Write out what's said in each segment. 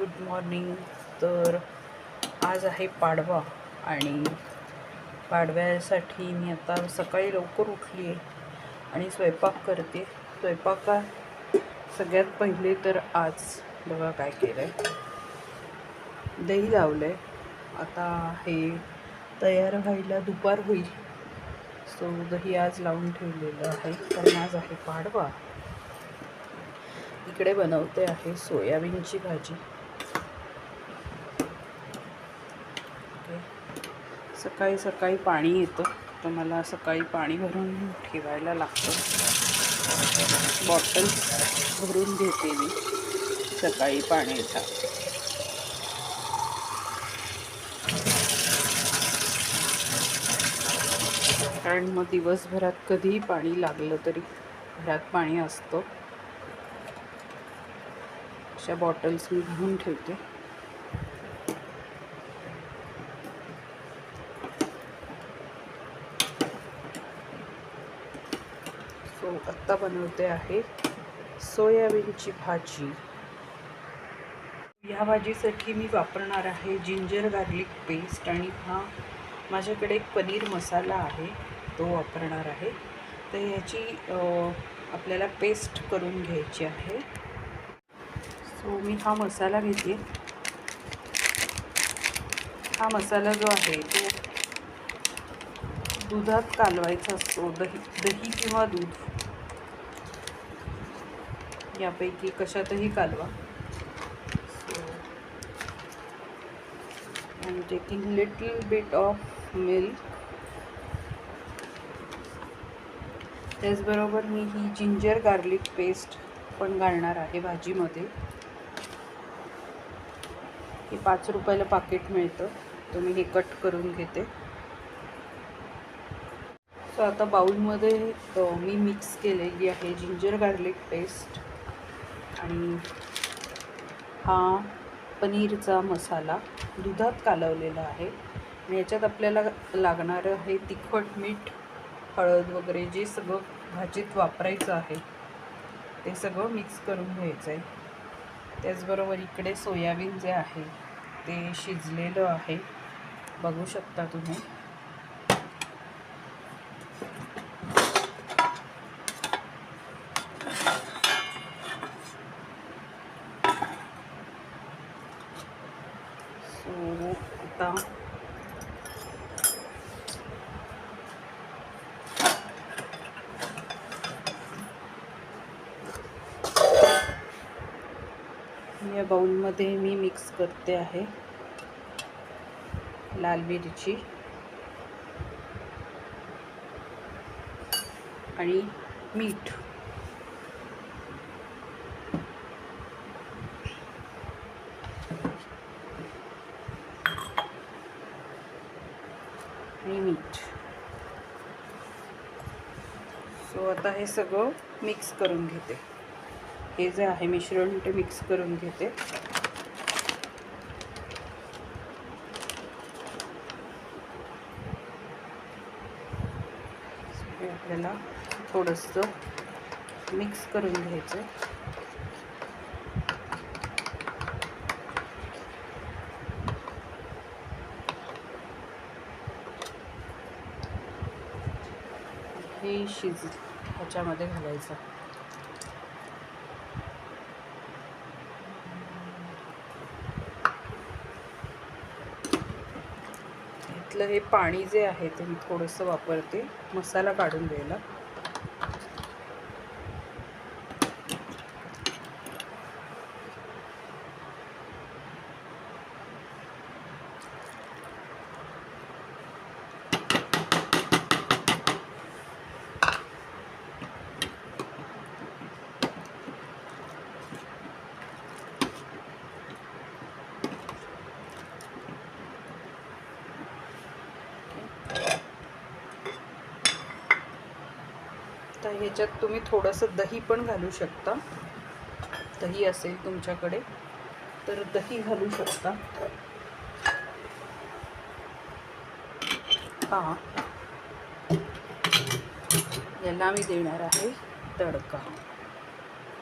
Good morning. तर आज आहे पाडवा आणि पाडव्यासाठी मी आता सकाळी लवकर उठली आहे आणि स्वयंपाक करते. स्वयंपाका सगळ्यात पहिले तर आज बघा काय केलं आहे दही लावलं आहे आता हे तयार व्हायला दुपार होईल. सो दही आज लावून ठेवलेलं आहे. कारण आज आहे पाडवा. इकडे बनवते आहे सोयाबीनची भाजी. सकाळी सकाळी पाणी येतं तर मला सकाळी पाणी भरून ठेवायला लागतं. बॉटल भरून घेते मी सकाळी पाण्याच्या कारण मग दिवसभरात कधीही पाणी लागलं तरी घरात पाणी असतं. अशा बॉटल्स मी घेऊन ठेवते. आता बनवते आहे सोयाबीनची भाजी. ह्या भाजीसाठी मी वापरणार आहे जिंजर गार्लिक पेस्ट आणि हा माझ्याकडे एक पनीर मसाला आहे तो वापरणार आहे. तर ह्याची आपल्याला पेस्ट करून घ्यायची आहे. सो मी हा मसाला घेते. हा मसाला जो आहे तो दुधात कालवायचा असतो. दही दही किंवा दूध. यापैकी कशातही कालवा. So I am taking little bit of milk त्याचबरोबर मी ही जिंजर गार्लिक पेस्ट पण घालणार आहे भाजीमध्ये. हे पाच रुपयाला पाकिट मिळतं तर मी हे कट करून घेते. सो आता बाउलमध्ये मी मिक्स केलेली आहे जिंजर गार्लिक पेस्ट आणि हा पनीरचा मसाला दुधात कालवलेला आहे. आणि याच्यात आपल्याला लागणारं हे तिखट मीठ हळद वगैरे जे सगळं भाजीत वापरायचं आहे ते सगळं मिक्स करून घ्यायचं आहे त्याचबरोबर इकडे सोयाबीन जे आहे ते शिजलेलं आहे. बघू शकता तुम्ही. सो आता या बाउलमध्ये मी मिक्स करते आहे लाल मिरची आणि मीठ आणि मीठ सो आता हे सगळं मिक्स करून घेते. हे जे आहे मिश्रण ते मिक्स करून घेते. आपल्याला थोडंसं मिक्स करून घ्यायचं हे शिज ह्याच्यामध्ये घालायचं. इथलं हे पाणी जे आहे ते मी थोडंसं वापरते. मसाला काढून द्यायला. तर ह्याच्यात तुम्ही थोडंसं दही पण घालू शकता. दही असेल तुमच्याकडे तर दही घालू शकता. हां. याला मी देणार आहे तडका.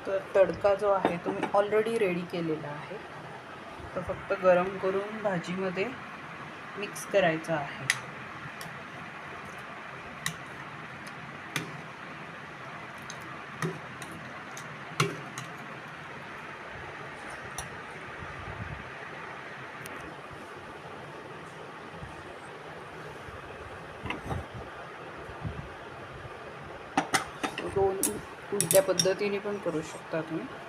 तर तडका जो आहे तो मी ऑलरेडी रेडी केलेला आहे. तो फक्त गरम करून भाजीमध्ये मिक्स करायचा आहे दोन अशा पद्धतीने पण करू शकता तुम्ही.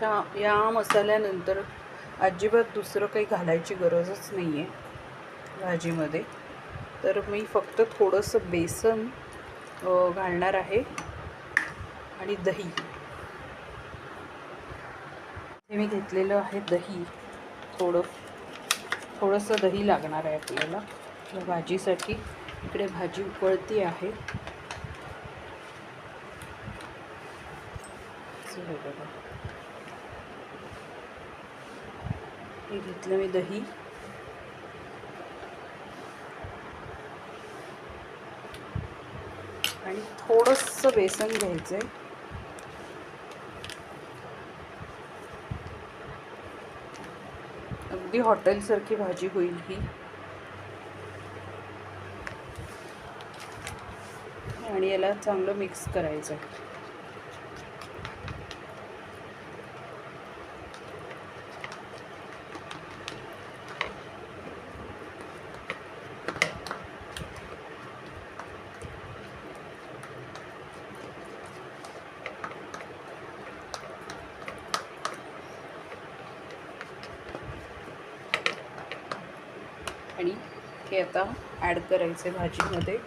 ह्या या मसाल्यानंतर अजिबात दुसरं काही घालायची गरजच नाही आहे भाजीमध्ये. तर मी फक्त थोडंसं बेसन घालणार आहे आणि दही. हे मी घेतलेलं आहे दही. थोडं थोडंसं दही लागणार आहे आपल्याला. या भाजीसाठी इकडे भाजी उकळती आहे. असं हे बघा. हे घेतलं मी दही. आणि थोडंसं बेसन घ्यायचं आहे अगदी हॉटेलसारखी भाजी होईल ही. आणि याला चांगलं मिक्स करायचं आहे आणि हे आता ॲड करायचे भाजीमध्ये.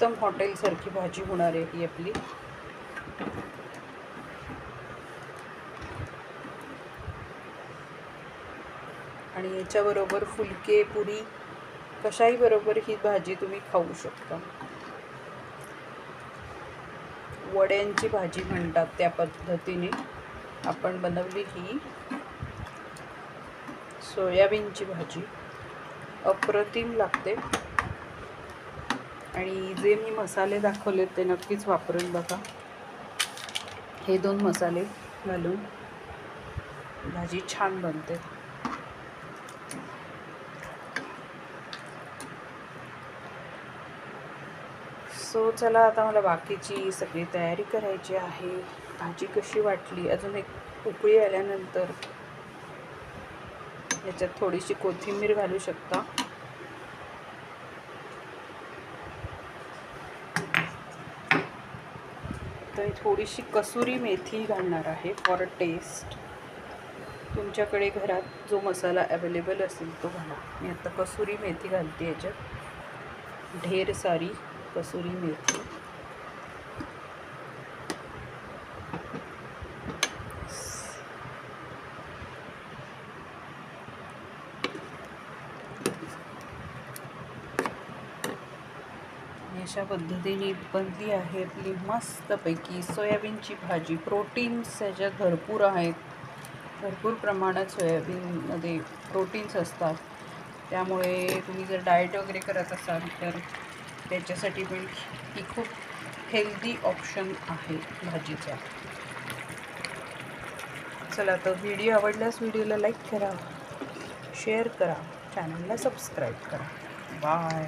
एकदम हॉटेलसारखी भाजी होणार आहे ही आपली. आणि याच्याबरोबर फुलके पुरी कशाही बरोबर ही भाजी तुम्ही खाऊ शकता. वड्यांची भाजी म्हणतात त्या पद्धतीने. आपण बनवली ही सोयाबीनची भाजी. अप्रतिम लागते. आणि जे मी मसाले दाखवले ते नक्कीच वापरून बघा. हे दोन मसाले घालून भाजी छान बनते. सो चला आता मला बाकीची सगळी तयारी करायची आहे. भाजी कशी वाटली? अजून एक उकळी आल्यानंतर याच्यात थोडीशी कोथिंबीर घालू शकता. तर थोडीशी कसुरी मेथी घालणार आहे फॉर टेस्ट तुमच्याकडे घरात जो मसाला अवेलेबल असेल तो घाला. मी आता कसुरी मेथी घालते याच्यात. ढेर सारी कसुरी मेथी. अशा पद्धतीने बनली आहे आपली मस्तपैकी सोयाबीनची भाजी. प्रोटीन्स ह्याच्यात भरपूर आहेत. भरपूर प्रमाणात सोयाबीनमध्ये प्रोटीन्स असतात. त्यामुळे तुम्ही जर डाएट वगैरे करत असाल तर त्याच्यासाठी पण ही खूप हेल्दी ऑप्शन आहे भाजीचा. चला तर व्हिडिओ आवडल्यास व्हिडिओला लाईक करा शेअर करा चॅनलला सबस्क्राईब करा. बाय